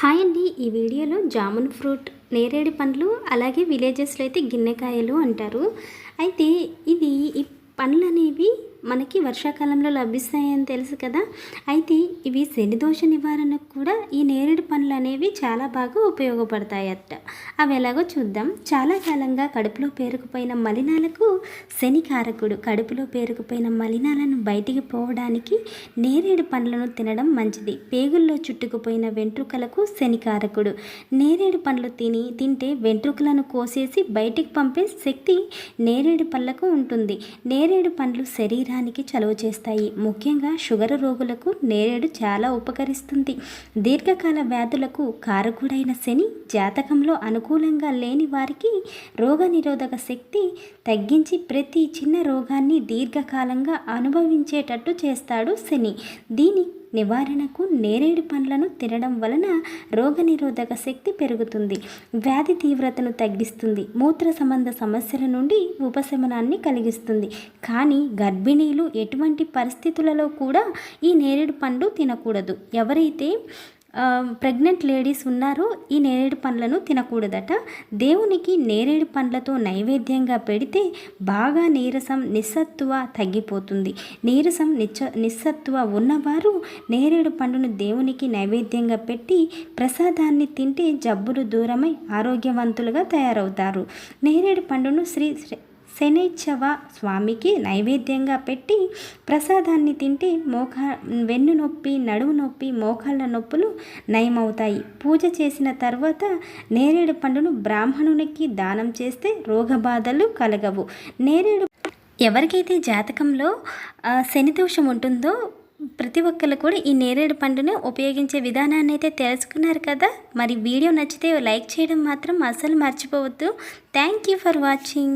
Hi అండి. ఈ వీడియోలో జామున్ ఫ్రూట్ నేరేడు పండ్లు అలాగే విలేజెస్లో అయితే గిన్నెకాయలు అంటారు. అయితే ఇది ఈ పండ్లు అనేవి మనకి వర్షాకాలంలో లభిస్తాయని తెలుసు కదా. అయితే ఇవి శనిదోష నివారణకు కూడా ఈ నేరేడు పండ్లు అనేవి చాలా బాగా ఉపయోగపడతాయట. అవి ఎలాగో చూద్దాం. చాలా కాలంగా కడుపులో పేరుకుపోయిన మలినాలకు శనికారకుడు కడుపులో పేరుకుపోయిన మలినాలను బయటికి పోవడానికి నేరేడు పండ్లను తినడం మంచిది. పేగుల్లో చుట్టుకుపోయిన వెంట్రుకలకు శనికారకుడు నేరేడు పండ్లు తిని తింటే వెంట్రుకలను కోసేసి బయటికి పంపే శక్తి నేరేడు పళ్ళకు ఉంటుంది. నేరేడు పండ్లు శరీరం శరీరానికి చలువ చేస్తాయి. ముఖ్యంగా షుగర్ రోగులకు నేరేడు చాలా ఉపకరిస్తుంది. దీర్ఘకాల వ్యాధులకు కారకుడైన శని జాతకంలో అనుకూలంగా లేని వారికి రోగనిరోధక శక్తి తగ్గించి ప్రతి చిన్న రోగాన్ని దీర్ఘకాలంగా అనుభవించేటట్టు చేస్తాడు శని. దీని నివారణకు నేరేడు పండ్లను తినడం వలన రోగనిరోధక శక్తి పెరుగుతుంది. వ్యాధి తీవ్రతను తగ్గిస్తుంది. మూత్ర సంబంధ సమస్యల నుండి ఉపశమనాన్ని కలిగిస్తుంది. కానీ గర్భిణీలు ఎటువంటి పరిస్థితులలో కూడా ఈ నేరేడు పండు తినకూడదు. ఎవరైతే ప్రెగ్నెంట్ లేడీస్ ఉన్నారో ఈ నేరేడు పండ్లను తినకూడదట. దేవునికి నేరేడు పండ్లతో నైవేద్యంగా పెడితే బాగా నీరసం నిస్సత్తువ తగ్గిపోతుంది. నీరసం నిచ్చ నిస్సత్తువ ఉన్నవారు నేరేడు పండును దేవునికి నైవేద్యంగా పెట్టి ప్రసాదాన్ని తింటే జబ్బులు దూరమై ఆరోగ్యవంతులుగా తయారవుతారు. నేరేడు పండును శ్రీ శనిచ్చవ స్వామికి నైవేద్యంగా పెట్టి ప్రసాదాన్ని తింటే మోక వెన్ను నొప్పి నడుము నొప్పి మోకాళ్ళ నొప్పులు నయమవుతాయి. పూజ చేసిన తర్వాత నేరేడు పండును బ్రాహ్మణునికి దానం చేస్తే రోగబాధలు కలగవు. నేరేడు ఎవరికైతే జాతకంలో శనిదోషం ఉంటుందో ప్రతి ఒక్కరు కూడా ఈ నేరేడు పండును ఉపయోగించే విధానాన్ని అయితే తెలుసుకున్నారు కదా. మరి వీడియో నచ్చితే లైక్ చేయడం మాత్రం అస్సలు మర్చిపోవద్దు. Thank you for watching.